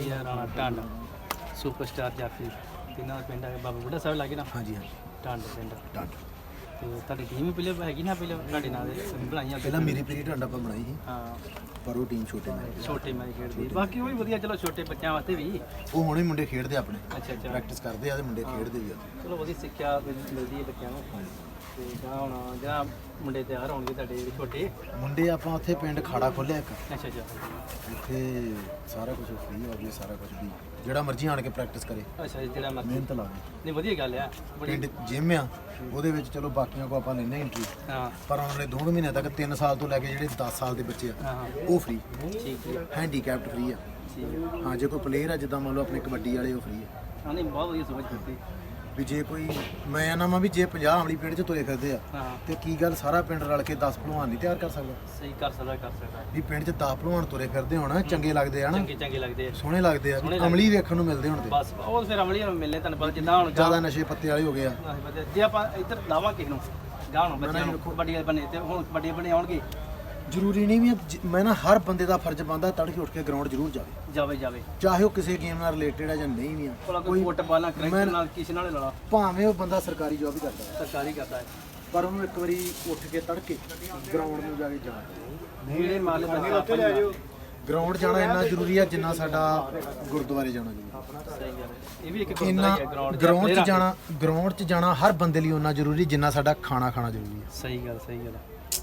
ਜੀ ਰਾਣਾ ਢੰਡ ਸੁਪਰਸਟਾਰ ਜਾਫੀ ਤਿੰਨਾਂ ਦਾ ਪਿੰਡ ਹੈ ਬਾਬਾ ਬੁੱਢਾ ਸਾਹਿਬ ਲਾਗੇ ਨਾ। ਹਾਂਜੀ ਹਾਂਜੀ। ਢੰਡ ਪਿੰਡ। ਡਾਟ ਤੇ ਤੁਹਾਡੀ ਟੀਮ ਪਹਿਲੇ ਹੈਗੀ ਨਾ ਪਹਿਲੇ ਤੁਹਾਡੇ ਨਾਲ ਦੇ ਬਣਾਈਆਂ? ਪਹਿਲਾਂ ਮੇਰੀ ਪੀਰੀ ਢਾਂਡਾ ਆਪਾਂ ਬਣਾਈ ਸੀ। ਹਾਂ। ਪਰ ਉਹ ਟੀਮ ਛੋਟੇ ਨਾਲ। ਛੋਟੇ ਮੈਚ ਖੇਡਦੀ। ਬਾਕੀ ਉਹ ਵੀ ਵਧੀਆ ਚਲੋ ਛੋਟੇ ਬੱਚਿਆਂ ਵਾਸਤੇ ਵੀ। ਉਹ ਹੁਣੇ ਮੁੰਡੇ ਖੇਡਦੇ ਆਪਣੇ। ਅੱਛਾ ਅੱਛਾ। ਪ੍ਰੈਕਟਿਸ ਕਰਦੇ ਆ ਤੇ ਮੁੰਡੇ ਖੇਡਦੇ ਵੀ ਆ। ਚਲੋ ਵਧੀਆ ਸਿੱਖਿਆ ਮਿਲ- ਮਿਲਦੀ ਹੈ ਬੱਚਿਆਂ ਨੂੰ। ਹੁਣ ਜਿਹੜਾ ਮੁੰਡੇ ਤਿਆਰ ਹੋਣਗੇ ਤੁਹਾਡੇ ਜਿਹੜੇ ਛੋਟੇ। ਮੁੰਡੇ ਆਪਾਂ ਉੱਥੇ ਪਿੰਡ ਖਾੜਾ ਖੋਲਿਆ ਇੱਕ। ਅੱਛਾ ਅੱਛਾ। ਇੱਥੇ ਸਾਰਾ ਕੁਝ ਫ੍ਰੀ ਹੋ ਗਿਆ ਸਾਰਾ ਕੁਝ ਵੀ। ਜਿਹੜਾ ਮਰਜ਼ੀ ਆਣ ਕੇ ਪ੍ਰੈਕਟਿਸ ਕਰੇ। ਅੱਛਾ ਜਿਹੜਾ ਮਰਜ਼ੀ। ਮਿਹਨਤ ਲਾਵੇ ਨਹੀਂ ਵਧੀਆ ਗੱਲ ਆ। ਬੜੀ ਪਿੰਡ ਜਿਮ ਆ ਉਹਦੇ ਵਿੱਚ ਚਲੋ ਬਾਕੀਆਂ ਕੋ ਆਪਾਂ ਲੈਣੇ ਐਂਟਰੀ ਹਾਂ। ਪਰ ਆਉਣ ਵਾਲੇ 2 ਮਹੀਨੇ ਤੱਕ 3 ਸਾਲ ਤੋਂ ਲੈ ਕੇ ਜਿਹੜੇ 10 ਸਾਲ ਦੇ ਬੱਚੇ ਆ ਹਾਂ ਹਾਂ। ਉਹ ਫ੍ਰੀ ਠੀਕ ਹੈ ਹੈਂਡੀਕੈਪਡ ਫ੍ਰੀ ਆ। ਠੀਕ। ਹੈ ਹਾਂ ਜੇ ਕੋਈ ਪਲੇਅਰ ਆ ਜਿੱਦਾਂ ਮੰਨ ਲਓ ਆਪਣੇ ਕਬੱਡੀ ਵਾਲੇ ਉਹ ਫ੍ਰੀ ਆ। ਹਾਂ ਨਹੀਂ ਬਹੁਤ ਵਧੀਆ ਸੋਚ ਕੀਤੀ। ਵੀ ਜੇ ਕੋਈ ਮੈਂ ਨਾ ਮੈਂ ਵੀ ਜੇ 50 ਆਮਲੀ ਪਿੰਡ 'ਚ ਤੁਰੇ ਫਿਰਦੇ ਆ ਹਾਂ। ਤੇ ਕੀ ਗੱਲ ਸਾਰਾ ਪਿੰਡ ਰਲ ਕੇ 10 ਭਲਵਾਨ ਨਹੀਂ ਤਿਆਰ ਕਰ ਸਕਦਾ? ਸਹੀ ਕਰ ਸਕਦਾ ਕਰ ਸਕਦਾ। ਵੀ ਪਿੰਡ 'ਚ 10 ਭਲਵਾਨ ਤੁਰੇ ਫਿਰਦੇ ਹੋਣ ਚੰਗੇ ਲੱਗਦੇ ਆ ਨਾ? ਚੰਗੇ ਚੰਗੇ ਲੱਗਦੇ ਆ। ਸੋਹਣੇ ਲੱਗਦੇ ਆ ਵੀ ਅਮਲੀ ਵੇਖਣ ਨੂੰ ਮਿਲਦੇ ਹੁਣ ਤੇ। ਬਸ ਉਹ ਫਿਰ ਅਮਲੀ ਨੂੰ ਮਿਲਨੇ ਤੁਹਾਨੂੰ ਪਤਾ ਜਿੱਦਾਂ ਹੁਣ ਜ਼ਿਆਦਾ ਨਸ਼ੇ ਪੱਤੇ ਵਾਲੇ ਹੋ ਗਏ ਆ। ਜੇ ਆਪਾਂ ਇੱਧਰ ਲਾਵਾਂ ਕਿਸੇ ਨੂੰ ਗਾਂ ਨੂੰ ਬੱਚਿਆਂ ਨੂੰ ਵੱਡੀਆਂ ਬਣੇ ਤੇ ਹੁਣ ਵੱਡੇ ਬਣੇ ਆਉਣਗੇ। ਜ਼ਰੂਰੀ ਨਹੀਂ ਵੀ ਜ- ਮੈਂ ਨਾ ਹਰ ਬੰਦੇ ਦਾ ਫਰਜ਼ ਬੰਦਾ ਤੜਕੇ ਉੱਠ ਕੇ ਗਰਾਊਂਡ ਜ਼ਰੂਰ ਜਾਵੇ। ਜਾਵੇ ਜਾਵੇ। ਚਾਹੇ ਉਹ ਕਿਸੇ ਗੇਮ ਨਾਲ ਰਿਲੇਟਡ ਆ ਜਾਂ ਨਹੀਂ ਵੀ ਆ। ਭਲਾ ਕੋਈ ਫੁੱਟਬਾਲ ਨਾਲ ਕ੍ਰਿਕਟ ਨਾਲ ਕਿਸੇ ਨਾਲ ਲੜਾ। ਭਾਵੇਂ ਉਹ ਬੰਦਾ ਸਰਕਾਰੀ ਜੌਬ ਹੀ ਕਰਦਾ ਹੈ। ਸਰਕਾਰੀ ਕਰਦਾ ਹੈ। ਪਰ ਉਹਨੂੰ ਇੱਕ ਵਾਰੀ ਉੱਠ ਕੇ ਤੜਕੇ ਗਰਾਊਂਡ ਨੂੰ ਜਾ ਕੇ ਜਾਣਾ। ਜਿਹੜੇ ਮਾਲੇ ਬੰਦੇ ਉੱਥੇ ਲੈ ਜਾਓ ਗਰਾਊਂਡ ਜਾਣਾ ਇੰਨਾ ਜ਼ਰੂਰੀ ਆ ਜਿੰਨਾ ਸਾਡਾ ਗੁਰਦੁਆਰੇ ਜਾਣਾ ਜ਼ਰੂਰੀ ਸਹੀ ਗੱਲ ਹੈ। ਇਹ ਵੀ ਇੱਕ ਇੰਨਾ ਗੁਰਦੁਆਰਾ ਹੈ ਗਰਾਊਂਡ ਗਰਾਊਂਡ 'ਚ ਜਾਣਾ ਗਰਾਊਂਡ 'ਚ ਜਾਣਾ ਹਰ ਬੰਦੇ ਲਈ ਉਹਨਾਂ ਜ਼ਰੂਰੀ ਜਿੰਨਾ ਸਾਡਾ ਖਾਣਾ ਖਾਣਾ ਜ਼ਰੂਰੀ ਹੈ ਸਹੀ ਗੱਲ ਸਹੀ ਗੱਲ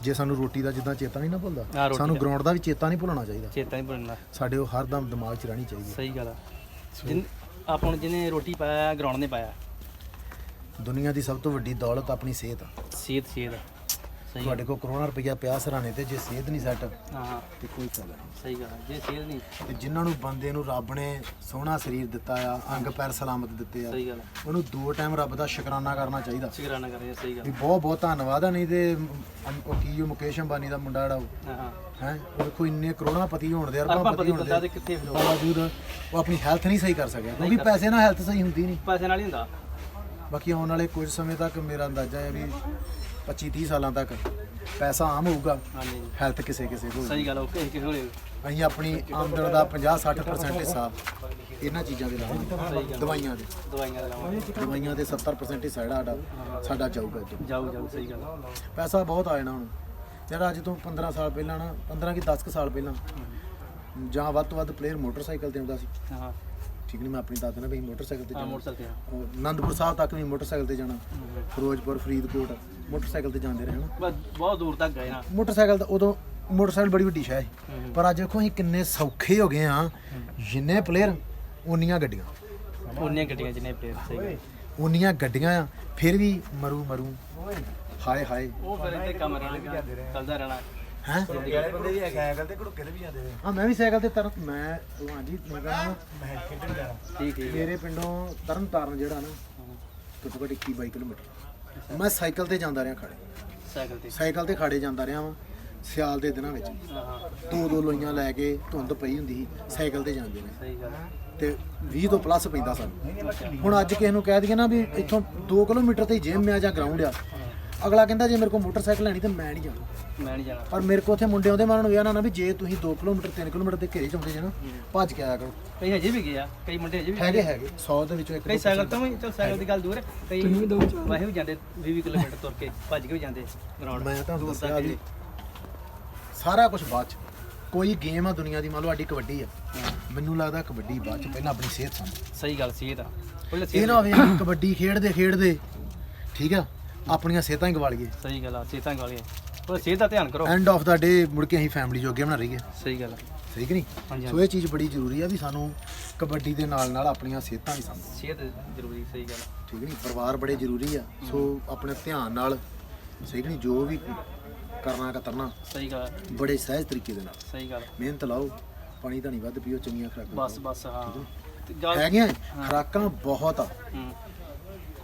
ਜੇ ਸਾਨੂੰ ਰੋਟੀ ਦਾ ਜਿੱਦਾਂ ਚੇਤਾ ਨਹੀਂ ਨਾ ਭੁੱਲਦਾ ਰੋਟੀ ਸਾਨੂੰ ਗਰਾਊਂਡ ਦਾ ਵੀ ਚੇਤਾ ਨਹੀਂ ਭੁੱਲਣਾ ਚਾਹੀਦਾ। ਚੇਤਾ ਨਹੀਂ ਭੁੱਲਣਾ। ਸਾਡੇ ਉਹ ਹਰਦਮ ਦਿਮਾਗ 'ਚ ਰਹਿਣੀ ਚਾਹੀਦੀ ਸਹੀ ਗੱਲ ਹੈ ਜਿਨ ਆਪਾਂ ਨੂੰ ਜਿਹਨੇ ਰੋਟੀ ਪਾਇਆ ਗਰਾਊਂਡ ਨੇ ਪਾਇਆ। ਦੁਨੀਆ ਦੀ ਸਭ ਤੋਂ ਵੱਡੀ ਦੌਲਤ ਆਪਣੀ ਸਿਹਤ ਆ। ਸਿਹਤ ਸਿਹਤ ਸਹੀ ਤੁਹਾਡੇ ਕੋਲ ਕਰੋਨਾ ਰੁਪਈਆ ਪਿਆ ਸਰਾਣੇ ਤੇ ਜੇ ਸਿਹਤ ਨਹੀਂ ਸੈੱਟ ਹਾਂ ਹਾਂ। ਤੇ ਕੋਈ ਫਾਇਦਾ ਨਹੀਂ। ਸਹੀ ਗੱਲ ਹੈ ਜੇ ਸਿਹਤ ਨਹੀਂ। ਤੇ ਜਿਨ੍ਹਾਂ ਨੂੰ ਬੰਦੇ ਨੂੰ ਰੱਬ ਨੇ ਸੋਹਣਾ ਸਰੀਰ ਦਿੱਤਾ ਆ ਅੰਗ ਪੈਰ ਸਲਾਮਤ ਦਿੱਤੇ ਆ ਸਹੀ ਗੱਲ ਹੈ। ਉਹਨੂੰ ਦੋ ਟਾਈਮ ਰੱਬ ਦਾ ਸ਼ੁਕਰਾਨਾ ਕਰਨਾ ਚਾਹੀਦਾ। ਸ਼ੁਕਰਾਨਾ ਕਰੀਏ ਸਹੀ ਗੱਲ ਵੀ ਬਹੁਤ ਬਹੁਤ ਧੰਨਵਾਦ ਆ ਨਹੀਂ ਤੇ ਅਮ- ਉਹ ਕੀ ਉਹ ਮੁਕੇਸ਼ ਅੰਬਾਨੀ ਦਾ ਮੁੰਡਾ ਜਿਹੜਾ ਉਹ। ਹਾਂ ਹਾਂ। ਹੈ ਉਹ ਦੇਖੋ ਇੰਨੇ ਕਰੋੜਾਪਤੀ ਹੋਣ ਦੇ ਅਰਬਾਂ ਅਰਬਾਪਤੀ ਪਤੀ ਹੋਣ ਬੰਦਾ ਦੇ ਤੇ ਕਿੱਥੇ ਫਿਰ ਬਾਵਜੂਦ ਉਹ ਆਪਣੀ ਹੈਲਥ ਨਹੀਂ ਸਹੀ ਕਰ ਸਕਿਆ ਕਿਉਂਕਿ ਪੈਸੇ ਨਾਲ ਹੈਲਥ ਸਹੀ ਹੁੰਦੀ ਨਹੀਂ। ਪੈਸੇ ਨਾਲ ਹੀ ਹੁੰਦਾ। ਬਾਕੀ ਆਉਣ ਵਾਲੇ ਕੁਝ ਸਮੇਂ ਤੱਕ ਮੇਰਾ ਅੰਦਾਜ਼ਾ ਹੈ ਵੀ 25 30 ਸਾਲਾਂ ਤੱਕ ਪੈਸਾ ਆਮ ਹੋਊਗਾ ਹਾਂਜੀ। ਹੈਲਥ ਕਿਸੇ ਕਿਸੇ ਕੋਲ ਸਹੀ ਗੱਲ ਓਕੇ ਕਿਸੇ ਹੋਲੇ ਅਸੀਂ ਆਪਣੀ ਆਮਦਨ ਦਾ 50 60% ਹਿੱਸਾ ਇਹਨਾਂ ਚੀਜ਼ਾਂ ਦੇ ਲਾਵਾਂਗੇ ਦਵਾਈਆਂ ਦੇ। ਦਵਾਈਆਂ ਲਾਵਾਂਗੇ। ਦਵਾਈਆਂ ਦੇ 70% ਹਿੱਸਾ ਜਿਹੜਾ ਸਾਡਾ ਸਾਡਾ ਜਾਊਗਾ ਇੱਥੋਂ। ਜਾਊ ਜਾਊ ਸਹੀ ਗੱਲ ਹੈ। ਪੈਸਾ ਬਹੁਤ ਆ ਜਾਣਾ ਹੁਣ ਜਿਹੜਾ ਅੱਜ ਤੋਂ 15 ਸਾਲ ਪਹਿਲਾਂ ਨਾ 15 ਕਿ 10 ਕੁ ਸਾਲ ਪਹਿਲਾਂ ਜਾਂ ਵੱਧ ਤੋਂ ਵੱਧ ਪਲੇਅਰ ਮੋਟਰਸਾਈਕਲ ਤੇ ਆਉਂਦਾ ਸੀ। ਹਾਂ। ਠੀਕ ਨਹੀਂ ਮੈਂ ਆਪਣੀ ਦਾਦਾ ਨਾਲ ਵੀ ਮੋਟਰਸਾਈਕਲ ਤੇ ਜਾਣਾ। ਮੋਟਰਸਾਈਕਲ ਤੇ ਆਨੰਦਪੁਰ ਸਾਹਿਬ ਤੱਕ ਵੀ ਮੋਟਰਸਾਈਕਲ ਤੇ ਜਾਣਾ। ਫਿਰੋਜ਼ਪੁਰ ਫਰੀਦਕੋਟ। ਮੋਟਰਸਾਈਕਲ ਤੇ ਜਾਂਦੇ ਰਹੇ ਹਨਾ? ਬਸ ਬਹੁਤ ਦੂਰ ਤੱਕ ਗਏ ਨਾ ਮੋਟਰਸਾਈਕਲ ਤਾਂ ਉਦੋਂ ਮੋਟਰਸਾਈਕਲ ਬੜੀ ਵੱਡੀ ਸ਼ੈ ਸੀ। ਹੂੰ। ਪਰ ਅੱਜ ਦੇਖੋ ਅਸੀਂ ਕਿੰਨੇ ਸੌਖੇ ਹੋ ਗਏ ਆ ਜਿੰਨੇ ਪਲੇਅਰ ਉਨੀਆਂ ਗੱਡੀਆਂ। ਉਹਨੀਆਂ ਗੱਡੀਆਂ ਜਿੰਨੇ ਪਲੇਅਰ ਸਹੀ। ਉਨੀਆਂ ਗੱਡੀਆਂ ਆ ਫਿਰ ਵੀ ਮਰੂ ਮਰੂ। ਹਾਏ ਹਾਏ। ਉਹ ਫਿਰ ਇੱਥੇ ਕੰਮ ਰਹਿਣਾ ਚੱਲਦਾ ਰਹਿਣਾ। ਹੈ? ਬੰਦੇ ਵੀ ਸਾਈਕਲ ਤੇ ਘੜੁੱਕੇ ਤੇ ਵੀ ਜਾਂਦੇ ਨੇ। ਆ ਮੈਂ ਵੀ ਸਾਈਕਲ ਤੇ ਤਰਨ ਮੈਂ ਹਾਂਜੀ ਮੈਂ ਕਹਿੰਦਾ ਮੈਂ ਖੇਡਣ ਜਾਣਾ। ਠੀਕ ਠੀਕ ਮੇਰੇ ਪਿੰਡੋਂ ਤਰਨ ਤਾਰਨ ਜਿਹੜਾ ਨਾ ਘੱਟੋ ਘੱਟ 21 22 ਕਿਲੋਮੀਟਰ। ਮੈਂ ਸਾਈਕਲ ਤੇ ਜਾਂਦਾ ਰਿਹਾ ਖੜੇ ਸਾਈਕਲ ਤੇ? ਸਾਈਕਲ ਤੇ ਖਾੜੇ ਜਾਂਦਾ ਰਿਹਾ ਵਾਂ ਸਿਆਲ ਦੇ ਦਿਨਾਂ ਵਿੱਚ। ਦੋ ਦੋ ਲੋਈਆਂ ਲੈ ਕੇ ਧੁੰਦ ਪਈ ਹੁੰਦੀ ਸੀ ਸਾਈਕਲ ਤੇ ਜਾਂਦੇ ਨੇ। ਸਹੀ ਗੱਲ। ਤੇ 20 ਤੋਂ ਪਲੱਸ ਪੈਂਦਾ ਸਾਨੂੰ। ਹੁਣ ਅੱਜ ਕਿਸੇ ਨੂੰ ਕਹਿ ਦਈਏ ਨਾ ਵੀ ਇੱਥੋਂ 2 ਕਿਲੋਮੀਟਰ ਤੇ ਜਿਮ ਆ ਜਾਂ ਗਰਾਊਂਡ ਆ ਅਗਲਾ ਕਹਿੰਦਾ ਜੇ ਮੇਰੇ ਕੋਲ ਮੋਟਰਸਾਈਕਲ ਲੈਣੀ ਤੇ ਮੈਂ ਨਹੀਂ ਜਾਣਾ। ਮੈਂ ਨਹੀਂ ਜਾਣਾ। ਪਰ ਮੇਰੇ ਕੋਲ ਉੱਥੇ ਮੁੰਡੇ ਆਉਂਦੇ ਮੈਂ ਉਹਨਾਂ ਨੂੰ ਇਹ ਨਾ ਨਾ ਵੀ ਜੇ ਤੁਸੀਂ 2 ਕਿਲੋਮੀਟਰ 3 ਕਿਲੋਮੀਟਰ ਦੇ ਘੇਰੇ ਚ ਆਉਂਦੇ ਜੇ ਨਾ ਭੱਜ ਕੇ ਆਇਆ ਕਰੋ। ਕਈ ਹਜੇ ਵੀ ਗਏ ਆ ਕਈ ਮੁੰਡੇ ਹਜੇ ਵੀ ਹੈਗੇ ਹੈਗੇ। 100 ਦੇ ਵਿੱਚੋਂ ਇੱਕ ਕਈ ਸਾਈਕਲ ਤੋਂ ਵੀ ਚਲ ਸਾਈਕਲ ਦੀ ਗੱਲ ਦੂਰ ਹੈ। ਕਈ ਵਾਹੇ ਵੀ ਜਾਂਦੇ 20 20 ਕਿਲੋਮੀਟਰ ਤੁਰ ਕੇ ਭੱਜ ਕੇ ਵੀ ਜਾਂਦੇ ਗਰਾਊਂਡ ਮੈਂ ਤੁਹਾਨੂੰ ਦੱਸਿਆ ਵੀ ਸਾਰਾ ਕੁਝ ਬਾਅਦ ਚ। ਕੋਈ ਗੇਮ ਆ ਦੁਨੀਆ ਦੀ ਮੰਨ ਲਓ ਸਾਡੀ ਕਬੱਡੀ ਆ। ਮੈਨੂੰ ਲੱਗਦਾ ਕਬੱਡੀ ਬਾਅਦ ਚ ਪਹਿਲਾਂ ਆਪਣੀ ਸਿਹਤ ਸੰਭਾਲ। ਸਹੀ ਗੱਲ ਸੀ ਇਹ ਤਾਂ ਪਹਿਲੇ ਇਹ ਨਾ ਹੋਵੇ ਕਬੱਡੀ ਖੇਡਦੇ ਖੇਡਦੇ। ਠੀਕ ਆ? ਆਪਣੀਆਂ ਸਿਹਤਾਂ ਹੀ ਗਵਾ ਲਈਏ ਸਹੀ ਗੱਲ ਆ ਸਿਹਤਾਂ ਗਾਲੀਆਂ ਪਰ ਸਿਹਤ ਦਾ ਧਿਆਨ ਕਰੋ। ਐਂਡ ਆਫ ਦਾ ਡੇ ਮੁੜ ਕੇ ਅਸੀਂ ਫੈਮਿਲੀ ਜੋਗੇ ਬਣਾ ਰਹੀਏ। ਸਹੀ ਗੱਲ ਆ। ਸਹੀ ਕਿ ਨਹੀਂ? ਸੋ ਇਹ ਚੀਜ਼ ਬੜੀ ਜ਼ਰੂਰੀ ਆ ਵੀ ਸਾਨੂੰ ਕਬੱਡੀ ਦੇ ਨਾਲ ਨਾਲ ਆਪਣੀਆਂ ਸਿਹਤਾਂ ਵੀ ਸੰਭਾਲ ਸਿਹਤ ਜ਼ਰੂਰੀ ਸਹੀ ਗੱਲ ਆ। ਠੀਕ ਨਹੀਂ? ਪਰਿਵਾਰ ਬੜੇ ਜ਼ਰੂਰੀ ਆ। ਸੋ ਆਪਣੇ ਧਿਆਨ ਨਾਲ ਸਹੀ ਕਿ ਨਹੀਂ? ਜੋ ਵੀ ਕਰਨਾ ਕਤਰਨਾ ਸਹੀ ਗੱਲ ਆ, ਬੜੇ ਸਹਿਜ ਤਰੀਕੇ ਦੇ ਨਾਲ। ਸਹੀ ਗੱਲ ਆ। ਮਿਹਨਤ ਲਾਓ ਪਾਣੀ ਧਣੀ ਵੱਧ ਪੀਓ ਚੰਗੀਆਂ ਖੁਰਾਕਾਂ ਬਸ ਬਸ ਹਾਂ। ਤੇ ਹੈਗੀਆਂ ਖੁਰਾਕਾਂ ਬਹੁਤ ਆ। ਹੂੰ,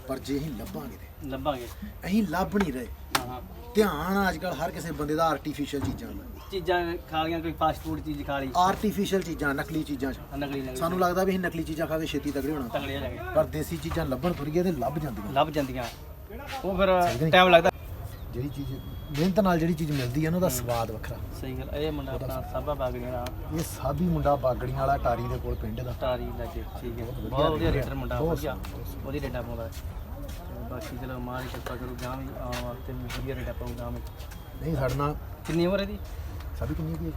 ਪਰ ਜੇ ਅਸੀਂ ਲੱਭਾਂਗੇ ਤੇ ਲੱਭਾਂਗੇ। ਅਸੀਂ ਲੱਭ ਨਹੀਂ ਰਹੇ। ਹਾਂ ਧਿਆਨ ਅੱਜ ਕੱਲ ਹਰ ਕਿਸੇ ਬੰਦੇ ਦਾ ਆਰਟੀਫੀਸ਼ੀਅਲ ਚੀਜ਼ਾਂ ਦਾ। ਚੀਜ਼ਾਂ ਖਾ ਲਈਆਂ ਕੋਈ ਫਾਸਟ ਫੂਡ ਚੀਜ਼ ਖਾ ਲਈ। ਆਰਟੀਫੀਸ਼ੀਅਲ ਚੀਜ਼ਾਂ ਨਕਲੀ ਚੀਜ਼ਾਂ 'ਚ। ਨਕਲੀ ਨਕਲੀ ਸਾਨੂੰ ਲੱਗਦਾ ਵੀ ਅਸੀਂ ਨਕਲੀ ਚੀਜ਼ਾਂ ਖਾ ਕੇ ਛੇਤੀ ਤਗੜੇ ਹੋਣਾ। ਤਗੜੇ ਜਾ ਪਰ ਦੇਸੀ ਚੀਜ਼ਾਂ ਲੱਭਣ ਤੁਰੀਏ ਤੇ ਲੱਭ ਜਾਂਦੀਆਂ। ਲੱਭ ਜਾਂਦੀਆਂ। ਉਹ ਫਿਰ ਟਾਈਮ ਲੱਗਦਾ। ਜਿਹੜੀ ਚੀਜ਼ ਮਿਹਨਤ ਨਾਲ ਜਿਹੜੀ ਚੀਜ਼ ਮਿਲਦੀ ਹੈ ਨਾ ਉਹਦਾ ਸਵਾਦ ਵੱਖਰਾ। ਸਹੀ ਗੱਲ ਇਹ ਮੁੰਡਾ ਆਪਣਾ ਸਾਬਾ ਬਾਗੜੀਆਂ ਦਾ ਇਹ ਸਾਬੀ ਮੁੰਡਾ ਬਾਗੜੀਆਂ ਵਾਲਾ ਟਾਰੀ ਦੇ ਕੋਲ ਪਿੰਡ ਦਾ। ਟਾਰੀ ਲੱਗੇ ਠੀਕ ਹੈ। ਬਹੁਤ ਵਧੀਆ ਰੇਟਰ ਮੁੰਡਾ ਵਧੀਆ। ਉਹਦੀ ਰੇਟਾ ਪਾਉਂਦਾ ਬਾਕੀ ਚਲੋ ਮਾਂ ਦੀ ਕਿਰਪਾ ਕਰੂ ਗਾਂ ਵੀ ਆਉਣ ਵਾਸਤੇ ਵੀ ਵਧੀਆ ਰੇਟਾ ਪਾਉਂਗਾ ਮੈਂ ਨਹੀਂ ਸਾਡੇ ਨਾਲ ਕਿੰਨੀ ਉਮਰ ਹੈ ਦੀ ਸਾਬੀ ਕਿੰਨੀ ਕੀ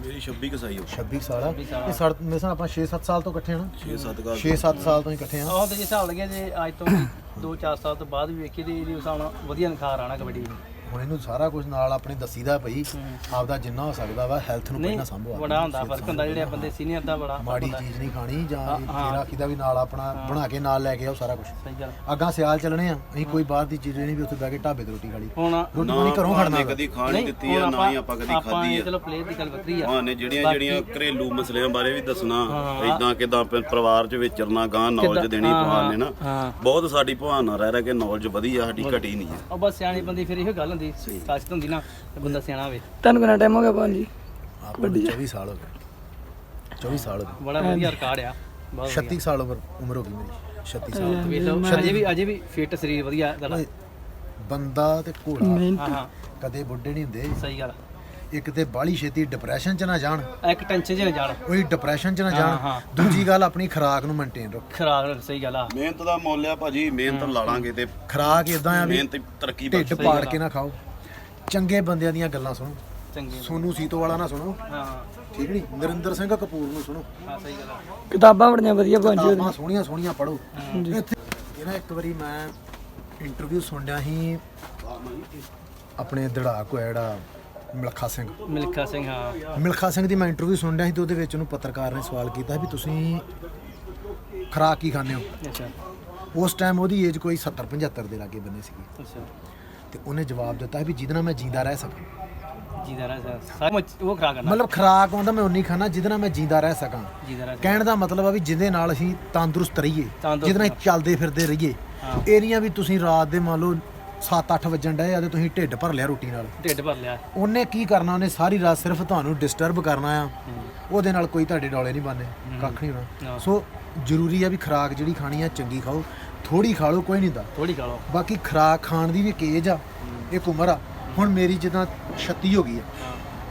ਮੇਰੀ 26 ਕਸਾਈ ਹੋ 26 ਸਾਲ ਆ। 26 ਸਾਲ। ਇਹ ਸਾਡੇ ਮੇਰੇ ਸਾਲ ਆਪਾਂ 6-7 ਸਾਲ ਤੋਂ ਇਕੱਠੇ ਆ ਨਾ? 6-7 ਗਾ 6-7 ਸਾਲ ਤੋਂ ਹੀ ਇਕੱਠੇ ਆ। ਆਹ ਤੇ ਜੇ ਹਿਸਾਬ ਲੱਗਿਆ ਜੇ ਅੱਜ ਤੋਂ 2-4 ਸਾਲ ਤੋਂ ਬਾਅਦ ਵੀ ਵੇਖੀ ਤੇ ਇਹਦੀ ਹਿਸਾਬ ਨਾਲ ਵਧੀਆ ਨਿਖਾਰ ਆਣਾ ਕਬੱਡੀ ਨੂੰ। ਹੁਣ ਇਹਨੂੰ ਸਾਰਾ ਕੁਝ ਨਾਲ ਆਪਣੇ ਦੱਸੀਦਾ ਪਈ ਆਪਦਾ ਜਿੰਨਾ ਹੋ ਸਕਦਾ ਵਾ ਹੈਲਥ ਨੂੰ ਨਹੀਂ ਪਹਿਲਾਂ ਸੰਭੋ ਬੜਾ ਹੁੰਦਾ ਫ਼ਰਕ ਹੁੰਦਾ ਜਿਹੜੇ ਬੰਦੇ ਸੀਨੀਅਰ ਦਾ ਬੜਾ ਮਾੜੀ ਚੀਜ਼ ਨਹੀਂ ਖਾਣੀ ਜਾਂ ਤੇਰਾ ਕਿਦਾ ਵੀ ਨਾਲ ਆਪਣਾ ਬਣਾ ਕੇ ਨਾਲ ਲੈ ਕੇ ਆਓ ਸਾਰਾ ਕੁਝ। ਸਹੀ ਗੱਲ। ਅੱਗਾ ਸਿਆਲ ਚੱਲਣੇ ਆ ਅਸੀਂ ਕੋਈ ਬਾਹਰ ਦੀ ਚੀਜ਼ ਨਹੀਂ ਵੀ ਉੱਥੇ ਬਹਿ ਕੇ ਢਾਬੇ ਤੇ ਰੋਟੀ ਖਾ ਲਈ। ਹੁਣ ਰੋਟੀ ਪਾਣੀ ਘਰੋਂ ਖੜਨਾ ਕਦੀ ਖਾਣ ਨਹੀਂ ਦਿੱਤੀ ਆ ਨਾ ਹੀ ਆਪਾਂ ਕਦੀ ਇਹ ਆ। ਚਲੋ ਪਲੇਅਰ ਦੀ ਗੱਲ ਵੱਖਰੀ ਆ। ਹਾਂ ਨੇ ਜਿਹੜੀਆਂ ਜਿਹੜੀਆਂ ਘਰੇਲੂ ਮਸਲਿਆਂ ਬਾਰੇ ਵੀ ਦੱਸਣਾ ਇਦਾਂ ਕਿਦਾਂ ਪਰਿਵਾਰ 'ਚ ਵਿਚਰਨਾ ਗਾਂ ਨੌਲੇਜ ਦੇਣੀ ਭਗਵਾਨ ਨੇ ਨਾ। ਹਾਂ। ਬਹੁਤ ਸਾਡੀ ਭਗਵਾਨ ਰਹਿ ਰਹਿ ਕੇ ਨੌਲੇਜ ਵਧੀ ਆ ਸਾਡੀ ਘਟੀ ਨਹੀਂ ਆ। ਉਹ ਬਸ ਸਿਆਣੀ ਬੰਦੀ ਫਿਰ ਇਹੋ ਗੱਲ ਹੁੰਦੀ ਸਾਚਤ ਹੁੰਦੀ ਨਾ ਤੇ ਬੰਦਾ ਸਿਆਣਾ ਹੋਵੇ। ਤੁਹਾਨੂੰ ਕਿੰਨਾ ਟਾਈਮ ਹੋ ਗਿਆ ਭਾਜੀ ਆਪਾਂ ਨੂੰ 24 ਸਾਲ ਹੋ ਗਏ। 24 ਸਾਲ ਹੋ ਗਏ। ਬੜਾ ਵਧੀਆ ਰਿਕਾਰਡ ਆ ਬਹੁਤ 36 ਸਾਲ ਉਮਰ ਉਮਰ ਹੋ ਗਈ ਮੇਰੀ 36 ਸਾਲ। ਵੇਖ ਲਓ ਅਜੇ ਵੀ ਅਜੇ ਵੀ ਫਿੱਟ ਸਰੀਰ ਵਧੀਆ ਤੁਹਾਡਾ ਬੰਦਾ ਤੇ ਘੋੜਾ ਹਾਂ ਹਾਂ। ਕਦੇ ਬੁੱਢੇ ਨਹੀਂ ਹੁੰਦੇ। ਸਹੀ ਗੱਲ ਇੱਕ ਤੇ ਬਾਹਲੀ ਛੇਤੀ ਡਿਪਰੈਸ਼ਨ 'ਚ ਨਾ ਜਾਣ। ਇੱਕ ਟੈਨਸ਼ਨ ਚ ਨਾ ਜਾਣ। ਕੋਈ ਡਿਪਰੈਸ਼ਨ 'ਚ ਨਾ ਹਾਂ, ਜਾਣ। ਹਾਂ। ਦੂਜੀ ਗੱਲ ਆਪਣੀ ਖੁਰਾਕ ਨੂੰ ਮੇਨਟੇਨ ਰੱਖੋ। ਖਰਾਬ ਸਹੀ ਗੱਲ ਆ। ਮਿਹਨਤ ਦਾ ਮੁੱਲ ਆ ਭਾਜੀ ਮਿਹਨਤ ਲਾਲਾਂਗੇ ਤੇ ਖੁਰਾਕ ਇਦਾਂ ਆ ਵੀ ਮਿਹਨਤ ਤਰੱਕੀ ਢਿੱਡ ਪਾੜ ਕੇ ਨਾ ਖਾਓ। ਚੰਗੇ ਬੰਦਿਆਂ ਦੀਆਂ ਗੱਲਾਂ ਸੁਣੋ। ਚੰਗੇ ਸੋਨੂ ਸੀਤੋ ਵਾਲਾ ਨਾ ਸੁਣੋ। ਹਾਂ। ਠੀਕ ਨਹੀਂ? ਨਰਿੰਦਰ ਸਿੰਘ ਕਪੂਰ ਨੂੰ ਸੁਣੋ। ਹਾਂ ਸਹੀ ਗੱਲ ਆ। ਕਿਤਾਬਾਂ ਬੜੀਆਂ ਵਧੀਆ ਭਾਜੀ ਕਿਤਾਬਾਂ ਸੋਹਣੀਆਂ ਸੋਹਣੀਆਂ ਪੜੋ ਇੱਥੇ ਇਹ ਨਾ ਇੱਕ ਵਾਰੀ ਮੈਂ ਇੰਟਰਵਿਊ ਸੁਣਿਆ ਸੀ। ਆਪਣੇ ਦੜਾਕ ਹੋਇਆ ਜਿਹੜਾ ਮਿਲਖਾ ਸਿੰਘ। ਮਿਲਖਾ ਸਿੰਘ ਹਾਂ। ਮਿਲਖਾ ਸਿੰਘ ਦੀ ਮੈਂ ਇੰਟਰਵਿਊ ਸੁਣ ਰਿਹਾ ਸੀ ਤੇ ਉਹਦੇ ਵਿੱਚ ਉਹਨੂੰ ਪੱਤਰਕਾਰ ਨੇ ਸਵਾਲ ਕੀਤਾ ਵੀ ਤੁਸੀਂ ਖੁਰਾਕ ਕੀ ਖਾਂਦੇ ਹੋ? ਅੱਛਾ। ਉਸ ਟਾਈਮ ਉਹਦੀ ਏਜ ਕੋਈ 70 75 ਦੇ ਲਾਗੇ ਬੰਨੇ ਸੀਗੀ। ਅੱਛਾ। ਤੇ ਉਹਨੇ ਜਵਾਬ ਦਿੱਤਾ ਵੀ ਜਿਹਦੇ ਨਾਲ ਮੈਂ ਜਿੰਦਾ ਰਹਿ ਸਕਾਂ। ਜੀਦਾ ਰਹਿ ਸਾਰਾ ਕੁਝ ਉਹ ਮਤਲਬ ਖੁਰਾਕ ਮੈਂ ਉਨੀ ਖਾਣਾ ਜਿਹਦੇ ਨਾਲ ਮੈਂ ਜਿੰਦਾ ਰਹਿ ਸਕਾਂ। ਕਹਿਣ ਦਾ ਮਤਲਬ ਆ ਵੀ ਜਿਹਦੇ ਨਾਲ ਅਸੀਂ ਤੰਦਰੁਸਤ ਰਹੀਏ ਜਿਹਦੇ ਨਾਲ ਚੱਲਦੇ ਫਿਰਦੇ ਰਹੀਏ। ਹਾਂ। ਇਹਦੀਆਂ ਵੀ ਤੁਸੀਂ ਰਾਤ ਦੇ ਮੰਨ ਲਓ 7-8 ਵਜਣ ਡਏ ਆ ਤੇ ਤੁਸੀਂ ਢਿੱਡ ਭਰ ਲਿਆ ਰੋਟੀ ਨਾਲ। ਢਿੱਡ ਭਰ ਲਿਆ। ਉਹਨੇ ਕੀ ਕਰਨਾ ਉਹਨੇ ਸਾਰੀ ਰਾਤ ਸਿਰਫ ਤੁਹਾਨੂੰ ਡਿਸਟਰਬ ਕਰਨਾ ਆ। ਉਹਦੇ ਨਾਲ ਕੋਈ ਤੁਹਾਡੇ ਡੋਲੇ ਨਹੀਂ ਬਣਨੇ ਕੱਖ ਨਹੀਂ ਹੋਣਾ। ਸੋ ਜ਼ਰੂਰੀ ਆ ਵੀ ਖੁਰਾਕ ਜਿਹੜੀ ਖਾਣੀ ਆ ਚੰਗੀ ਖਾਓ ਥੋੜੀ ਖਾ ਲਓ ਕੋਈ ਨਹੀਂ ਦਾ ਥੋੜੀ ਖਾ ਲਓ। ਬਾਕੀ ਖੁਰਾਕ ਖਾਣ ਦੀ ਵੀ ਇੱਕ ਏਜ ਆ ਇੱਕ ਉਮਰ ਆ। ਹੁਣ ਮੇਰੀ ਜਿੱਦਾਂ 36 ਹੋ ਗਈ ਆ।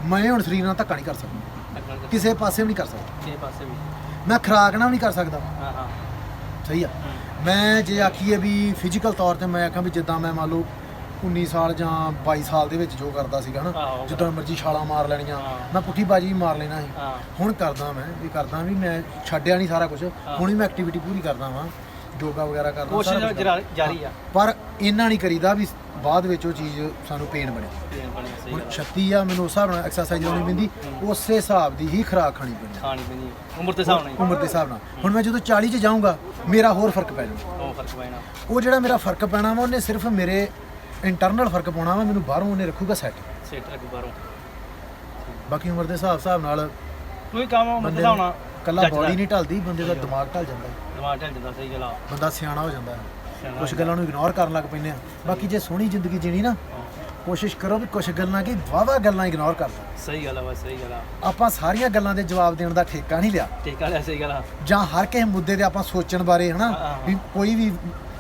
ਮੈਂ ਹੁਣ ਸਰੀਰ ਨਾਲ ਧੱਕਾ ਨਹੀਂ ਕਰ ਸਕਦਾ। ਕਿਸੇ ਪਾਸੇ ਵੀ ਨਹੀਂ ਕਰ ਸਕਦਾ। ਛੇ ਪਾਸੇ ਵੀ। ਮੈਂ ਖੁਰਾਕ ਨਾਲ ਵੀ ਨਹੀਂ ਕਰ ਸਕਦਾ। ਹਾਂ ਹਾਂ। ਸਹੀ ਆ। ਮੈਂ ਜੇ ਆਖੀਏ ਵੀ ਫਿਜ਼ੀਕਲ ਤੌਰ ਤੇ ਮੈਂ ਆਖਾਂ ਵੀ ਜਿੱਦਾਂ ਮੈਂ ਮੰਨ ਲਓ 19 ਸਾਲ ਜਾਂ 22 ਸਾਲ ਦੇ ਵਿੱਚ ਜੋ ਕਰਦਾ ਸੀਗਾ ਨਾ ਆਹੋ। ਜਿੱਦਾਂ ਮਰਜ਼ੀ ਛਾਲਾਂ ਮਾਰ ਲੈਣੀਆਂ। ਮੈਂ ਪੁੱਠੀ ਬਾਜੀ ਮਾਰ ਲੈਣਾ ਸੀ। ਹਾਂ। ਹੁਣ ਕਰਦਾ ਮੈਂ ਵੀ ਕਰਦਾ ਵੀ ਮੈਂ ਛੱਡਿਆ ਨਹੀਂ ਸਾਰਾ ਕੁਝ ਹੁਣ ਵੀ ਮੈਂ ਐਕਟੀਵਿਟੀ ਪੂਰੀ ਕਰਦਾ ਵਾਂ ਯੋਗਾ ਵਗੈਰਾ ਕਰਦਾ ਕੋਸ਼ਿਸ਼ ਕੁਛ ਜਾਰੀ ਆ। ਪਰ ਇੰਨਾ ਨਹੀਂ ਕਰੀਦਾ ਵੀ ਬਾਅਦ ਵਿੱਚ ਉਹ ਚੀਜ਼ ਸਾਨੂੰ ਪੇਨ ਬਣੇ। ਪੀਣ ਪਾਣੀ ਸਹੀ ਹੁਣ ਗੱਲ ਛੱਤੀ ਆ ਮੈਨੂੰ ਉਸ ਹਿਸਾਬ ਨਾਲ ਐਕਸਰਸਾਈਜ਼ ਲਾਉਣੀ ਪੈਂਦੀ ਉਸੇ ਹਿਸਾਬ ਦੀ ਹੀ ਖੁਰਾਕ ਖਾਣੀ ਪੈਂਦੀ। ਖਾਣੀ ਪੀਣੀ ਉਮਰ ਦੇ ਹਿਸਾਬ ਨਾਲ। ਉਮਰ ਦੇ ਹਿਸਾਬ ਨਾਲ। ਹੁਣ ਮੈਂ ਜਦੋਂ 40 ਚ ਜਾਊਂਗਾ ਮੇਰਾ ਹੋਰ ਫ਼ਰਕ ਪੈ ਜਾਊਗਾ। ਉਹ ਫ਼ਰਕ ਪੈਣਾ ਉਹ ਜਿਹੜਾ ਮੇਰਾ ਫ਼ਰਕ ਪੈਣਾ ਵਾ ਉਹਨੇ ਸਿਰਫ ਮੇਰੇ ਇੰਟਰਨਲ ਫ਼ਰਕ ਪਾਉਣਾ ਵਾ ਮੈਨੂੰ ਬਾਹਰੋਂ ਉਹਨੇ ਰੱਖੂਗਾ ਸੈੱਟ ਸੇਟ ਲੱਗ ਬਾਹਰੋਂ। ਬਾਕੀ ਉਮਰ ਦੇ ਹਿਸਾਬ ਹਿਸਾਬ ਨਾਲ ਕੋਈ ਕੰਮ ਉਮਰ ਦੇ ਹਿਸਾਬ ਨਾਲ ਕੱਲਾ। ਬੋਡੀ ਨਹੀਂ ਢਲਦੀ ਬੰਦੇ ਦਾ ਦਿਮਾਗ ਢਲ ਜਾਂਦਾ। ਦਿਮਾਗ ਢਲ ਜਾਂਦਾ ਸਹੀ ਗੱਲ ਆ। ਬੰਦਾ ਸਿਆਣਾ ਹੋ ਜਾਂਦਾ। ਹੈ ਕੁਝ ਗੱਲਾਂ ਨੂੰ ਇਗਨੋਰ ਕਰਨ ਲੱਗ ਪੈਂਦੇ ਆ। ਬਾਕੀ ਜੇ ਸੋਹਣੀ ਜ਼ਿੰਦਗੀ ਜੀਣੀ ਨਾ ਕੋਸ਼ਿਸ਼ ਕਰੋ ਵੀ ਕੁਝ ਗੱਲਾਂ ਕੀ ਵਾਵਾ ਗੱਲਾਂ ਇਗਨੋਰ ਕਰ ਲਓ ਸਹੀ ਗੱਲ ਆ ਬਸ ਸਹੀ ਗੱਲ ਆ। ਆਪਾਂ ਸਾਰੀਆਂ ਗੱਲਾਂ ਦੇ ਜਵਾਬ ਦੇਣ ਦਾ ਠੇਕਾ ਨਹੀਂ ਲਿਆ। ਠੀਕ ਆ ਸਹੀ ਗੱਲ ਆ। ਜਾਂ ਹਰ ਕਿਸੇ ਮੁੱਦੇ ਤੇ ਆਪਾਂ ਸੋਚਣ ਬਾਰੇ ਹਨਾ। ਵੀ ਕੋਈ ਵੀ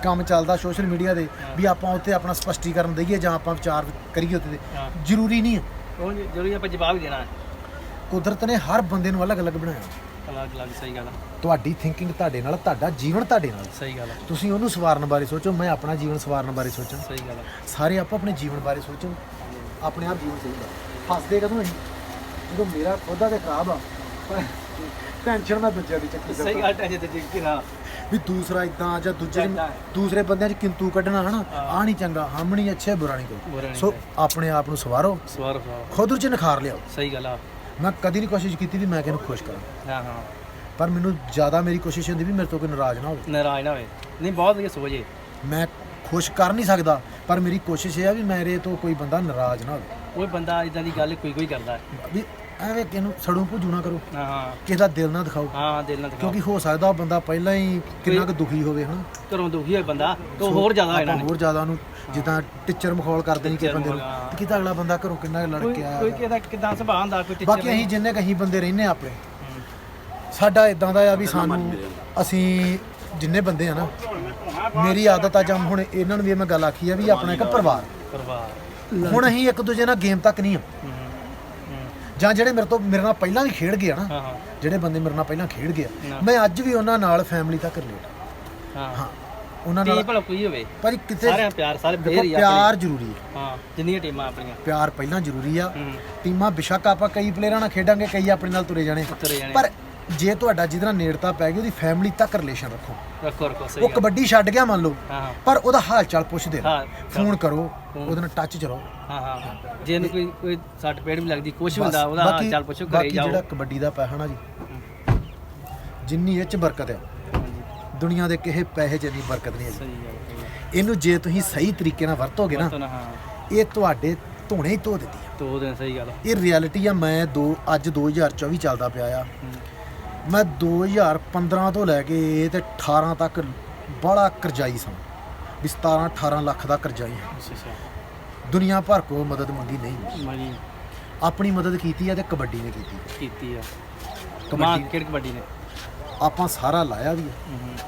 ਕੰਮ ਚੱਲਦਾ ਸੋਸ਼ਲ ਮੀਡੀਆ ਦੇ ਵੀ ਆਪਾਂ ਉੱਤੇ ਆਪਣਾ ਸਪਸ਼ਟੀਕਰਨ ਦਈਏ ਜਾਂ ਆਪਾਂ ਵਿਚਾਰ ਕਰੀਏ ਉੱਤੇ। ਜ਼ਰੂਰੀ ਨਹੀਂ ਹੈ ਉਹ ਜ਼ਰੂਰੀ ਆਪਾਂ ਜਵਾਬ ਦੇਣਾ। ਹੈ ਕੁਦਰਤ ਨੇ ਹਰ ਬੰਦੇ ਨੂੰ ਅਲੱਗ-ਅਲੱਗ ਬਣਾਇਆ। ਅਲੱਗ ਅਲੱਗ ਸਹੀ ਗੱਲ ਆ। ਤੁਹਾਡੀ ਥਿੰਕਿੰਗ ਤੁਹਾਡੇ ਨਾਲ ਤੁਹਾਡਾ ਜੀਵਨ ਤੁਹਾਡੇ ਨਾਲ। ਸਹੀ ਗੱਲ ਆ। ਤੁਸੀਂ ਉਹਨੂੰ ਸਵਾਰਨ ਬਾਰੇ ਸੋਚੋ ਮੈਂ ਆਪਣਾ ਜੀਵਨ ਸਵਾਰਨ ਬਾਰੇ ਸੋਚਾਂ। ਸਹੀ ਗੱਲ ਆ। ਸਾਰੇ ਆਪੋ ਆਪਣੇ ਜੀਵਨ ਬਾਰੇ ਸੋਚਣ ਆਪਣੇ ਆਪ ਜੀਵਨ ਸਹੀ ਦਾ ਹੱਸਦੇ ਕਦੋਂ ਅਸੀਂ? ਜਦੋਂ ਮੇਰਾ ਖੁਦਾ ਤੇ ਖਰਾਬ ਆ ਟੈਨਸ਼ਨ ਮੈਂ ਦੂਜਿਆਂ ਦੀ ਚੱਕੀ ਸਹੀ ਗੱਲ ਟੈਂਸ਼ਨ ਤੇ ਜਿੱਕੀ ਨਾ। ਵੀ ਦੂਸਰਾ ਇਦਾਂ ਜਾਂ ਦੂਜੇ ਏਦਾਂ। ਦੂਸਰੇ ਬੰਦਿਆਂ 'ਚ ਕਿੰਤੂ ਕੱਢਣਾ ਹਨਾ ਆ ਨਹੀਂ ਚੰਗਾ ਹਮ ਨਹੀਂ ਅੱਛੇ ਬੁਰਾ ਨਹੀਂ ਕੋਈ। ਬੁਰਾ ਨਹੀਂ ਸੋ ਆਪਣੇ ਆਪ ਨੂੰ ਸਵਾਰੋ। ਸਵਾਰ ਸਵਾਰ। ਖੁਦ ਚ ਨਿਖਾਰ ਲਿਆਓ। ਸਹੀ ਗੱਲ ਆ। ਮੈਂ ਕਦੀ ਨਹੀਂ ਕੋਸ਼ਿਸ਼ ਕੀਤੀ ਵੀ ਮੈਂ ਕਿਹਨੂੰ ਖੁਸ਼ ਕਰਾਂ। ਹਾਂ ਹਾਂ। ਪਰ ਮੈਨੂੰ ਜ਼ਿਆਦਾ ਮੇਰੀ ਕੋਸ਼ਿਸ਼ ਹੁੰਦੀ ਵੀ ਮੇਰੇ ਤੋਂ ਕੋਈ ਨਾਰਾਜ਼ ਨਾ ਹੋਵੇ। ਨਾਰਾਜ਼ ਨਾ ਹੋਏ ਨਹੀਂ ਬਹੁਤ ਵਧੀਆ ਸੋਚ ਏ ਮੈਂ ਖੁਸ਼ ਕਰ ਨਹੀਂ ਸਕਦਾ ਪਰ ਮੇਰੀ ਕੋਸ਼ਿਸ਼ ਇਹ ਆ ਵੀ ਮੇਰੇ ਤੋਂ ਕੋਈ ਬੰਦਾ ਨਾਰਾਜ਼ ਨਾ ਹੋਵੇ। ਕੋਈ ਬੰਦਾ ਇਦਾਂ ਦੀ ਗੱਲ ਕੋਈ ਕੋਈ ਕਰਦਾ ਹੈ। ਵੀ ਐਵੇਂ ਕਿਹਨੂੰ ਸੜੂ ਭੁਜੂ ਨਾ ਕਰੋ। ਹਾਂ ਹਾਂ। ਕਿਸੇ ਦਾ ਦਿਲ ਨਾ ਦਿਖਾਓ। ਹਾਂ ਹਾਂ ਦਿਲ ਨਾਲ ਦਿਖਾਓ। ਕਿਉਂਕਿ ਹੋ ਸਕਦਾ ਉਹ ਬੰਦਾ ਪਹਿਲਾਂ ਹੀ ਕਿੰਨਾ ਕੁ ਦੁਖੀ ਹੋਵੇ ਹਨਾ? ਘਰੋਂ ਦੁਖੀ ਹੋਇਆ ਬੰਦਾ ਤੇ ਉਹ ਹੋਰ ਜ਼ਿਆਦਾ ਇਹਨਾਂ ਆਪਾਂ ਨੇ। ਹੋਰ ਜ਼ਿਆਦਾ ਉਹਨੂੰ ਜਿੱਦਾਂ ਟੀਚਰ ਮਖੌਲ ਕਰਦੇ ਨਹੀਂ ਕਿ ਬੰਦੇ ਨੂੰ। ਹਾਂ। ਤੇ ਕਿਤਾ ਅਗਲਾ ਬੰਦਾ ਘਰੋਂ ਕਿੰਨਾ ਕੁ ਲੜ ਕੋਈ ਕੇ ਆਇਆ ਕੋਈ। ਕਿਹਦਾ ਕਿਦਾਂ ਸੁਭਾਅ ਹੁੰਦਾ ਕੋਈ ਟੀਚਰ ਬਾਕੀ ਅਸੀਂ ਜਿੰਨੇ ਕਹੀਂ ਬੰਦੇ ਰਹਿੰਦੇ ਆ ਆਪਣੇ। ਸਾਡਾ ਇਦਾਂ ਦਾ ਆ ਵੀ ਸਾਨੂੰ ਅਸੀਂ ਜਿੰਨੇ ਬੰਦੇ ਆ ਨਾ ਮੇਰੀ ਆਦਤ ਆ ਜਾਂ ਹੁਣ ਇਹਨਾਂ ਨੂੰ ਵੀ ਇਹ ਮੈਂ ਗੱਲ ਆਖੀ ਆ ਵੀ ਆਪਣਾ ਇੱਕ ਪਰਿਵਾਰ। ਪਰਿਵਾਰ। ਹੁਣ ਅਸੀਂ ਇੱਕ ਦੂਜੇ ਨਾਲ ਗੇਮ ਤੱਕ ਨਹੀਂ ਆ। ਜਾਂ ਜਿਹੜੇ ਮੇਰੇ ਤੋਂ ਮੇਰੇ ਨਾਲ ਪਹਿਲਾਂ ਵੀ ਖੇਡ ਗਏ ਆ ਨਾ ਜਿਹੜੇ ਬੰਦੇ ਮੇਰੇ ਨਾਲ ਪਹਿਲਾਂ ਖੇਡ ਗਏ। ਆ ਮੈਂ ਅੱਜ ਵੀ ਉਹਨਾਂ ਨਾਲ ਫੈਮਿਲੀ ਤੱਕ ਰਿਲੇਟ ਹਾਂ। ਹਾਂ ਉਹਨਾਂ ਨਾਲ ਭਲਾ ਕੋਈ ਹੋਵੇ। ਪਰ ਕਿਤੇ ਸਾਰਿਆਂ ਪਿਆਰ ਸਾਰੇ ਫੇਰ ਹੀ ਪਿਆਰ ਜ਼ਰੂਰੀ ਹੈ ਹਾਂ ਜਿੰਨੀਆਂ ਟੀਮਾਂ ਆਪਣੀਆਂ। ਪਿਆਰ ਪਹਿਲਾਂ ਜ਼ਰੂਰੀ ਆ। ਟੀਮਾਂ ਬਿਸ਼ੱਕ ਆਪਾਂ ਕਈ ਪਲੇਅਰਾਂ ਨਾਲ ਖੇਡਾਂਗੇ ਕਈ ਆਪਣੇ ਨਾਲ ਤੁਰੇ ਜਾਣੇ ਤੁਰੇ ਜਾਣੇ ਪਰ ਜੇ ਤੁਹਾਡਾ ਜਿਹਦੇ ਨਾਲ ਨੇੜਤਾ ਪੈ ਗਈ ਉਹਦੀ ਫੈਮਿਲੀ ਤੱਕ ਰਿਲੇਸ਼ਨ ਰੱਖੋ। ਰੱਖੋ ਰੱਖੋ ਸਹੀ ਉਹ ਗੱਲ। ਕਬੱਡੀ ਛੱਡ ਗਿਆ ਮੰਨ ਲਓ ਹਾਂ ਹਾਂ। ਪਰ ਉਹਦਾ ਹਾਲ ਚਾਲ ਪੁੱਛਦੇ ਰਹੋ ਹਾਂ ਫੋਨ ਕਰੋ ਉਹਦੇ ਨਾਲ ਟੱਚ ਚ ਰਹੋ। ਹਾਂ ਹਾਂ ਜੇ ਇਹਨੂੰ ਕੋਈ ਕੋਈ ਸੱਟ ਪੇੜ ਵੀ ਲੱਗਦੀ ਕੁਝ ਵੀ ਹੁੰਦਾ ਉਹਦਾ ਹਾਲ ਚਾਲ ਪੁੱਛੋ ਘਰੇ ਬਾਕੀ ਜਾਓ। ਜਿਹੜਾ ਕਬੱਡੀ ਦਾ ਪੈਸਾ ਨਾ ਜੀ ਜਿੰਨੀ ਇਹ ਚ ਬਰਕਤ ਹਾਂਜੀ। ਦੁਨੀਆ ਦੇ ਕਿਸੇ ਪੈਸੇ 'ਚ ਨਹੀਂ ਬਰਕਤ ਨਹੀਂ ਹੈ ਸਹੀ ਗੱਲ ਸਹੀ ਗੱਲ ਇਹਨੂੰ ਜੇ ਤੁਸੀਂ ਸਹੀ ਤਰੀਕੇ ਨਾਲ ਵਰਤੋਗੇ ਨਾ ਤਾਂ ਹਾਂ। ਇਹ ਤੁਹਾਡੇ ਧੋਣੇ ਹੀ ਧੋ ਦਿੰਦੀ ਆ। ਦੋ ਦਿਨ ਸਹੀ ਗੱਲ ਇਹ ਰਿਐਲਿਟੀ ਆ ਮੈਂ ਦੋ ਅੱਜ 2024 ਚੱਲਦਾ ਪਿਆ ਆ। ਹੂੰ। ਮੈਂ 2015 ਤੋਂ ਲੈ ਕੇ ਤੇ 18 ਤੱਕ ਬੜਾ ਕਰਜ਼ਾਈ ਸਾਂ ਵੀ 17 18 ਲੱਖ ਦਾ ਕਰਜ਼ਾਈ ਹਾਂ। ਦੁਨੀਆ ਭਰ ਕੋ ਮਦਦ ਮੰਗੀ ਨਹੀਂ ਆਪਣੀ ਮਦਦ ਕੀਤੀ ਆ ਤੇ ਕਬੱਡੀ ਨੇ ਕੀਤੀ ਕੀਤੀ ਆ। ਕਮਾ ਕਬੱਡੀ ਕਿਹੜੀ ਕਬੱਡੀ ਨੇ? ਆਪਾਂ ਸਾਰਾ ਲਾਇਆ ਵੀ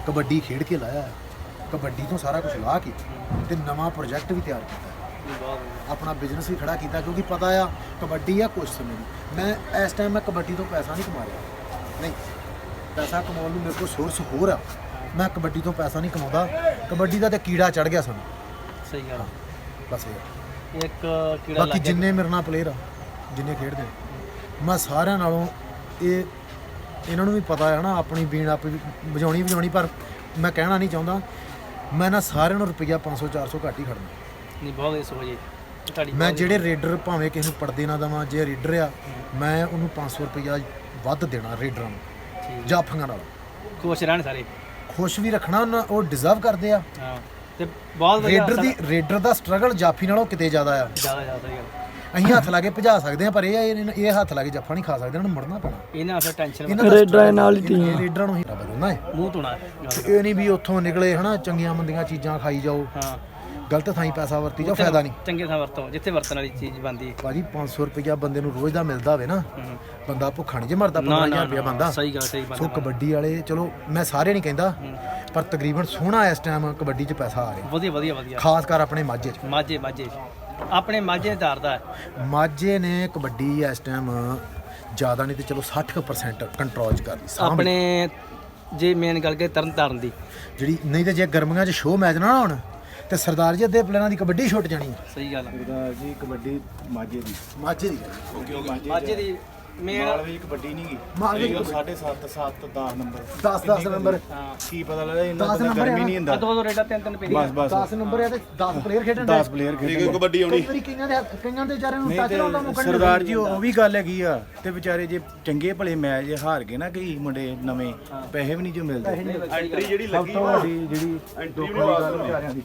ਕਬੱਡੀ ਖੇਡ ਕੇ ਲਾਇਆ। ਕਬੱਡੀ ਤੋਂ ਸਾਰਾ ਕੁਝ ਲਾ ਕੇ ਤੇ ਨਵਾਂ ਪ੍ਰੋਜੈਕਟ ਵੀ ਤਿਆਰ ਕੀਤਾ। ਆਪਣਾ ਬਿਜ਼ਨਸ ਵੀ ਖੜਾ ਕੀਤਾ ਕਿਉਂਕਿ ਪਤਾ ਆ ਕਬੱਡੀ ਆ ਕੁਝ ਸਮੇਂ ਦੀ। ਮੈਂ ਇਸ ਟਾਈਮ ਮੈਂ ਕਬੱਡੀ ਤੋਂ ਪੈਸਾ ਨਹੀਂ ਕਮਾ ਰਿਹਾ। ਨਹੀਂ ਪੈਸਾ ਕਮਾਉਣ ਨੂੰ ਮੇਰੇ ਕੋਲ ਸੋਰਸ ਹੋਰ ਆ। ਮੈਂ ਕਬੱਡੀ ਤੋਂ ਪੈਸਾ ਨਹੀਂ ਕਮਾਉਂਦਾ। ਕਬੱਡੀ ਦਾ ਤੇ ਕੀੜਾ ਚੜ ਗਿਆ ਸਾਨੂੰ। ਸਹੀ ਗੱਲ ਬਸ ਇਹ ਇੱਕ ਕੀੜਾ ਬਾਕੀ ਲੱਗ ਗਿਆ। ਜਿੰਨੇ ਮੇਰੇ ਨਾਲ ਪਲੇਅਰ ਆ ਜਿੰਨੇ ਖੇਡਦੇ ਆ, ਮੈਂ ਸਾਰਿਆਂ ਨਾਲੋਂ ਇਹ ਇਹਨਾਂ ਨੂੰ ਵੀ ਪਤਾ ਹੈ ਨਾ ਆਪਣੀ ਬੀਣ ਆਪ ਵਜਾਉਣੀ ਵਜਾਉਣੀ ਪਰ ਮੈਂ ਕਹਿਣਾ ਨਹੀਂ ਚਾਹੁੰਦਾ। ਮੈਂ ਨਾ ਸਾਰਿਆਂ ਨੂੰ ਰੁਪਈਆ 500 400 ਘੱਟ ਹੀ ਖੜਨਾ ਨਹੀਂ ਬਹੁਤ ਇਹ ਸੋਚ ਹੈ ਤੁਹਾਡੀ ਮੈਂ ਜਿਹੜੇ ਰੇਡਰ ਭਾਵੇਂ ਕਿਸੇ ਨੂੰ ਪੜਦੇ ਨਾ ਦਵਾਂ ਜੇ ਰੇਡਰ ਆ ਮੈਂ ਉਹਨੂੰ 500 ਰੁਪਈਆ ਵੱਧ ਦੇਣਾ ਰੇਡਰਾਂ ਨੂੰ। ਜਾਫੀਆਂ ਨਾਲ। ਖੁਸ਼ ਰਹਿਣ ਸਾਰੇ। ਖੁਸ਼ ਵੀ ਰੱਖਣਾ ਉਹਨਾਂ ਉਹ ਡਿਜ਼ਰਵ ਕਰਦੇ ਆ। ਹਾਂ ਤੇ ਬਹੁਤ ਵਧੀਆ ਰੇਡਰ ਦੀ ਰੇਡਰ ਦਾ ਸਟਰਗਲ ਜਾਫੀ ਨਾਲੋਂ ਕਿਤੇ ਜ਼ਿਆਦਾ ਆ। ਜ਼ਿਆਦਾ ਜ਼ਿਆਦਾ ਗੱਲ। ਅਸੀਂ ਹੱਥ ਲਾ ਕੇ ਭਜਾ ਸਕਦੇ ਆ ਪਰ ਇਹ ਇਹ ਇਹ ਹੱਥ ਲਾ ਕੇ ਜੱਫਾ ਨਹੀਂ ਖਾ ਸਕਦੇ ਇਹਨਾਂ ਨੂੰ ਮੁੜਨਾ ਪੈਣਾ। ਇਹਨਾਂ ਵਾਸਤੇ ਟੈਨਸ਼ਨ ਇਹਨਾਂ ਦਾ ਰੇਡਰਾਂ ਨਾਲ ਹੀ struggle, team ਆ। ਰੇਡਰਾਂ ਨੂੰ ਹੀ ਰੱਬ ਦਿੰਦਾ ਹੈ। ਮੂੰਹ ਧੋਣਾ। ਇਹ ਨਹੀਂ ਵੀ ਉੱਥੋਂ ਨਿਕਲੇ ਹਨਾ ਚੰਗੀਆਂ ਮੰਦੀਆਂ ਚੀਜ਼ਾਂ ਖਾਈ ਜਾਓ। ਹਾਂ। ਗਲਤ ਥਾਈਂ ਪੈਸਾ ਵਰਤੀ ਜਾਓ ਫਾਇਦਾ ਨਹੀਂ। ਚੰਗੇ ਥਾਂ ਵਰਤੋ ਜਿੱਥੇ ਵਰਤਣ ਵਾਲੀ ਚੀਜ਼ ਬਣਦੀ ਹੈ। ਭਾਜੀ 500 ਰੁਪਈਆ ਬੰਦੇ ਨੂੰ ਰੋਜ਼ ਦਾ ਮਿਲਦਾ ਹੋਵੇ ਨਾ। ਬੰਦਾ ਭੁੱਖਾ ਨਹੀਂ ਜੇ ਮਰਦਾ ਨਾ 15000 ਨਾ ਰੁਪਇਆ ਬੰਦਾ। ਸਹੀ ਗੱਲ ਸਹੀ ਸੋ ਬੰਦਾ ਕਬੱਡੀ ਵਾਲੇ ਚਲੋ ਮੈਂ ਸਾਰੇ ਨਹੀਂ ਕਹਿੰਦਾ ਪਰ ਤਕਰੀਬਨ ਸੋਹਣਾ ਇਸ ਟਾਈਮ ਕਬੱਡੀ 'ਚ ਪੈਸਾ ਆ ਰਿਹਾ। ਵਧੀਆ ਵਧੀਆ ਵਧੀਆ। ਖਾਸ ਕਰ ਆਪਣੇ ਮਾਝੇ 'ਚ। ਮਾਝੇ ਮਾਝੇ ਆਪਣੇ ਮਾਝੇ ਧਾਰਦਾ ਮਾਝੇ ਨੇ ਕਬੱਡੀ ਇਸ ਟਾਈਮ ਜ਼ਿਆਦਾ ਨਹੀਂ ਤੇ ਚਲੋ 60% ਕੰਟਰੋਲ 'ਚ ਕਰ ਲਈ। ਆਪਣੇ ਜੇ ਮੇਨ ਗੱਲ ਕਰੇ ਤਰਨ ਤਾਰਨ ਦੀ। ਜਿਹੜੀ ਨਹੀਂ ਤੇ ਜੇ ਗਰਮੀਆਂ 'ਚ ਸ਼ੋਅ ਮੈਚ ਨਾ ਹੋਣ ਤੇ ਸਰਦਾਰ ਜੀ ਅੱਧੇ ਪਲੇਅਰਾਂ ਦੀ ਕਬੱਡੀ ਛੁੱਟ ਜਾਣੀ ਹੈ ਸਹੀ ਗੱਲ ਹੈ। ਸਰਦਾਰ ਜੀ ਕਬੱਡੀ ਮਾਝੇ ਦੀ। ਮਾਝੇ ਦੀ। ਮਾਝੇ ਦੀ ਮੇਨ ਮਾਲਵੇ ਦੀ ਕਬੱਡੀ ਨਹੀਂ ਗਈ ਮਾਲਵੇ ਦੀ ਸਾਢੇ 7 7 10 ਨੰਬਰ। 10 10 ਨੰਬਰ। ਹਾਂ ਕੀ ਪਤਾ ਲੱਗਦਾ ਪਤਾ ਨੰਬਰ ਗਰਮੀ। ਨਹੀਂ ਹੁੰਦਾ। ਦੋ ਦੋ ਰੇਡਾ ਤਿੰਨ ਤਿੰਨ ਪੇਰੀ ਬਸ ਬਸ। 10 ਨੰਬਰ ਹੈ ਤੇ 10 ਪਲੇਅਰ ਖੇਡਣ 10 ਪਲੇਅਰ ਖੇਡਣ ਹੈ ਕਬੱਡੀ ਆਉਣੀ। ਕਈ ਵਾਰੀ ਕਈਆਂ ਦੇ ਕਈਆਂ ਦੇ ਵਿਚਾਰਿਆਂ ਨੂੰ ਨਹੀਂ ਟੱਚ ਲਾਉਣ ਦਾ ਮੌਕਾ ਤੇ ਨਹੀਂ ਸਰਦਾਰ ਜੀ ਉਹ ਵੀ ਗੱਲ ਹੈਗੀ ਆ। ਤੇ ਵਿਚਾਰੇ ਜੇ ਚੰਗੇ ਭਲੇ ਮੈਚ ਹਾਰ ਗਏ ਨਾ ਕਈ ਮੁੰਡੇ ਨਵੇਂ ਪੈਸੇ ਵੀ ਨਹੀਂ ਜੋ ਮਿਲਦੇ। ਐਂਟਰੀ ਜਿਹੜੀ ਸਭ ਲੱਗੀ ਤੋਂ ਵੱਡੀ ਜਿਹੜੀ ਦੁੱਖ ਦੀ ਗੱਲ ਵਿਚਾਰਿਆਂ ਦੀ।